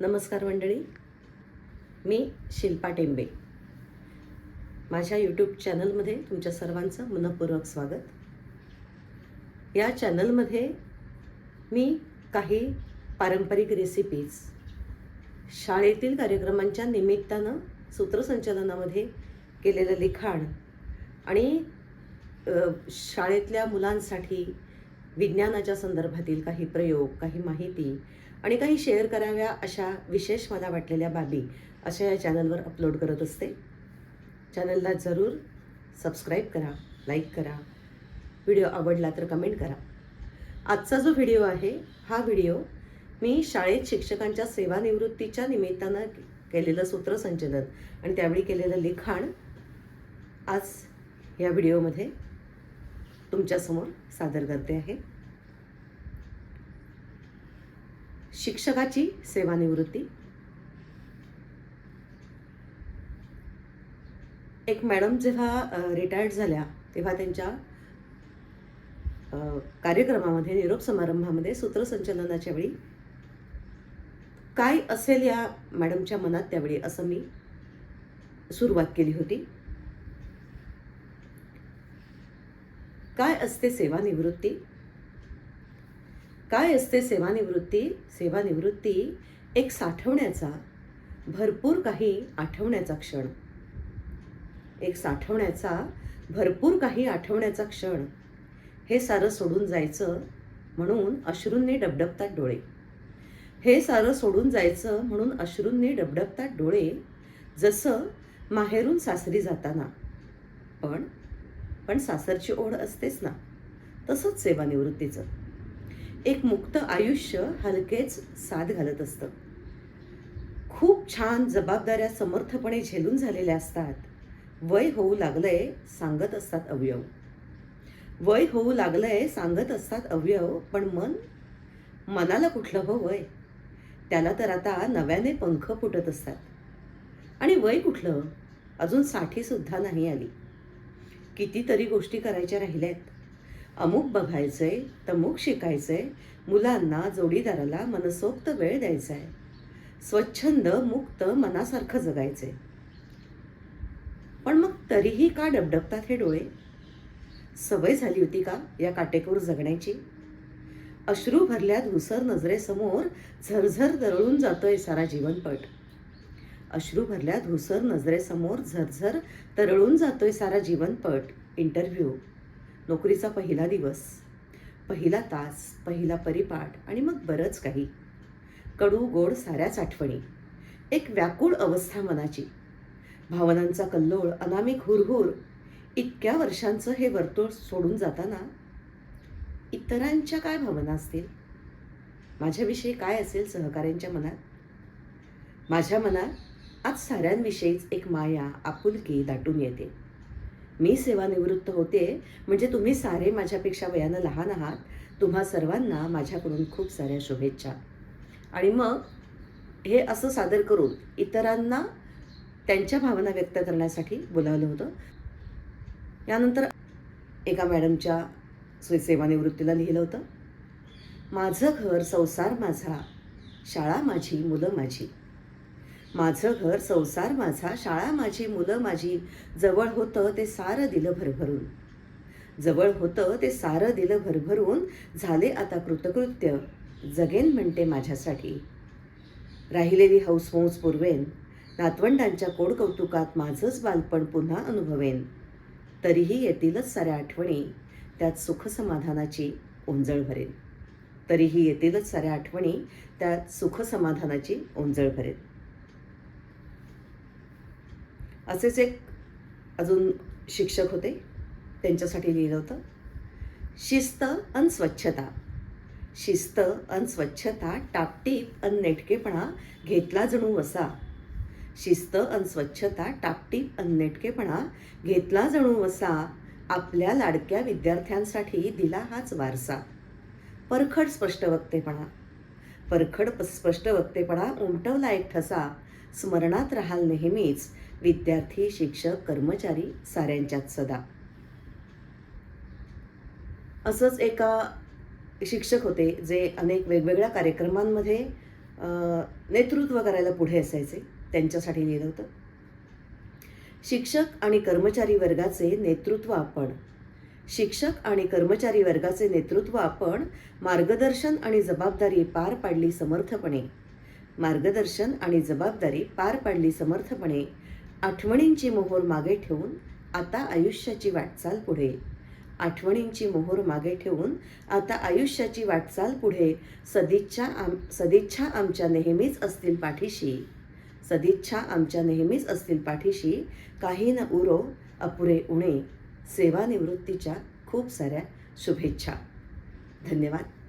नमस्कार मंडळी. मी शिल्पा टेंबे. माझ्या यूट्यूब चॅनलमध्ये तुमच्या सर्वांचं मनपूर्वक स्वागत. या चॅनलमध्ये मी काही पारंपरिक रेसिपीज शाळेतील कार्यक्रमांच्या निमित्तानं सूत्रसंचलनामध्ये केलेलं लिखाण आणि शाळेतल्या मुलांसाठी विज्ञानाच्या संदर्भातील काही प्रयोग काही माहिती आणि काही शेअर कराव्या अशा विशेष मला वाटलेल्या बाबी अशा या चॅनलवर अपलोड करत असते. चॅनलला जरूर सबस्क्राईब करा लाईक करा व्हिडिओ आवडला तर कमेंट करा. आजचा जो व्हिडिओ आहे हा व्हिडिओ मी शाळेत शिक्षकांच्या सेवानिवृत्तीच्या निमित्तानं केलेलं सूत्रसंचलन आणि त्यावेळी केलेलं लिखाण आज या व्हिडिओमध्ये तुमच्यासमोर सादर करते आहे. शिक्षकाची सेवानिवृत्ती. एक मॅडम जेव्हा रिटायर्ड झाल्या तेव्हा त्यांच्या कार्यक्रमामध्ये निरोप समारंभामध्ये सूत्रसंचलनाच्या वेळी काय असेल या मॅडमच्या मनात त्यावेळी असं मी सुरुवात केली होती. काय असते सेवानिवृत्ती? काय असते सेवानिवृत्ती? सेवानिवृत्ती एक साठवण्याचा भरपूर काही आठवण्याचा क्षण. एक साठवण्याचा भरपूर काही आठवण्याचा क्षण. हे सारं सोडून जायचं म्हणून अश्रूंनी डबडबतात डोळे. हे सारं सोडून जायचं म्हणून अश्रूंनी डबडबतात डोळे जसं माहेरून सासरी जाताना. पण पण सासरची ओढ असतेच ना. तसंच सेवानिवृत्तीचं. एक मुक्त आयुष्य हलकेच साथ घालत असतं. खूप छान जबाबदाऱ्या समर्थपणे झेलून झालेल्या असतात. वय होऊ लागलंय सांगत असतात अवयव. वय होऊ लागलंय सांगत असतात अवयव पण मन? मनाला कुठलं हो वय? त्याला तर आता नव्याने पंख फुटत असतात. आणि वय कुठलं? अजून साठी सुद्धा नाही आली. कितीतरी गोष्टी करायच्या राहिल्या आहेत अमुक बघायचंय तमुक आहे मुलांना जोडीदाराला मनसोक्त वेळ द्यायचा आहे स्वच्छंद मुक्त मनासारखं जगायचं आहे पण मग तरीही का डबडबतात हे डोळे? सवय झाली होती का या काटेकोर जगण्याची? अश्रू भरल्या धुसर नजरेसमोर झरझर दरळून जातोय सारा जीवनपट. अश्रू भरल्या धुसर नजरेसमोर झरझर तरळून जातोय सारा जीवनपट. इंटरव्ह्यू नोकरीचा पहिला दिवस पहिला तास पहिला परिपाठ आणि मग बरंच काही. कडू गोड साऱ्याच आठवणी एक व्याकुळ अवस्था मनाची. भावनांचा कल्लोळ अनामिक हुरहुर इतक्या वर्षांचं हे वर्तुळ सोडून जाताना इतरांच्या काय भावना असतील? माझ्याविषयी काय असेल सहकाऱ्यांच्या मनात? माझ्या मनात आज साऱ्यांविषयीच एक माया आपुलकी दाटून येते. मी सेवानिवृत्त होते. म्हणजे तुम्ही सारे माझ्यापेक्षा वयानं लहान आहात. तुम्हा सर्वांना माझ्याकडून खूप साऱ्या शुभेच्छा. आणि मग हे असं सादर करून इतरांना त्यांच्या भावना व्यक्त करण्यासाठी बोलावलं होतं. यानंतर एका मॅडमच्या सेवानिवृत्तीला लिहिलं होतं. माझं घर संसार माझा शाळा माझी मुलं माझी. माझं घर संसार माझा शाळा माझी मुलं माझी जवळ होतं ते सारं दिलं भरभरून. जवळ होतं ते सारं दिलं भरभरून झाले आता कृतकृत्य. जगेन म्हणते माझ्यासाठी. राहिलेली हौसमौस पुरवेन. नातवंडांच्या कोड कौतुकात माझंच बालपण पुन्हा अनुभवेन. तरीही येतीलच साऱ्या आठवणी. त्यात सुखसमाधानाची ओंजळ भरेल तरीही येतीलच साऱ्या आठवणी. त्यात सुखसमाधानाची ओंजळ भरेल असेच एक अजून शिक्षक होते. त्यांच्यासाठी लिहिलं होतं. शिस्त अन स्वच्छता. शिस्त अन स्वच्छता टापटीप अन नेटकेपणा घेतला जणू वसा. शिस्त अन स्वच्छता टापटीप अन नेटकेपणा घेतला जणू वसा. आपल्या लाडक्या विद्यार्थ्यांसाठी दिला हाच वारसा. परखड स्पष्ट वक्तेपणा. परखड स्पष्ट वक्तेपणा उमटवला एक ठसा. स्मरणात राहाल नेहमीच. विद्यार्थी शिक्षक कर्मचारी साऱ्यांच्यात सदा. असंच एका शिक्षक होते जे अनेक वेगवेगळ्या कार्यक्रमांमध्ये नेतृत्व करायला पुढे असायचे. त्यांच्यासाठी लिहिलं होतं. शिक्षक आणि कर्मचारी वर्गाचे नेतृत्व आपण. शिक्षक आणि कर्मचारी वर्गाचे नेतृत्व आपण मार्गदर्शन आणि जबाबदारी पार पाडली समर्थपणे. मार्गदर्शन आणि जबाबदारी पार पाडली समर्थपणे. आठवणींची मोहोर मागे ठेवून आता आयुष्याची वाटचाल पुढे. आठवणींची मोहोर मागे ठेवून आता आयुष्याची वाटचाल पुढे. सदिच्छा आम सदिच्छा आमच्या नेहमीच असतील पाठीशी. सदिच्छा आमच्या नेहमीच असतील पाठीशी. काही न उरो अपुरे उणे. सेवानिवृत्तीच्या खूप साऱ्या शुभेच्छा. धन्यवाद.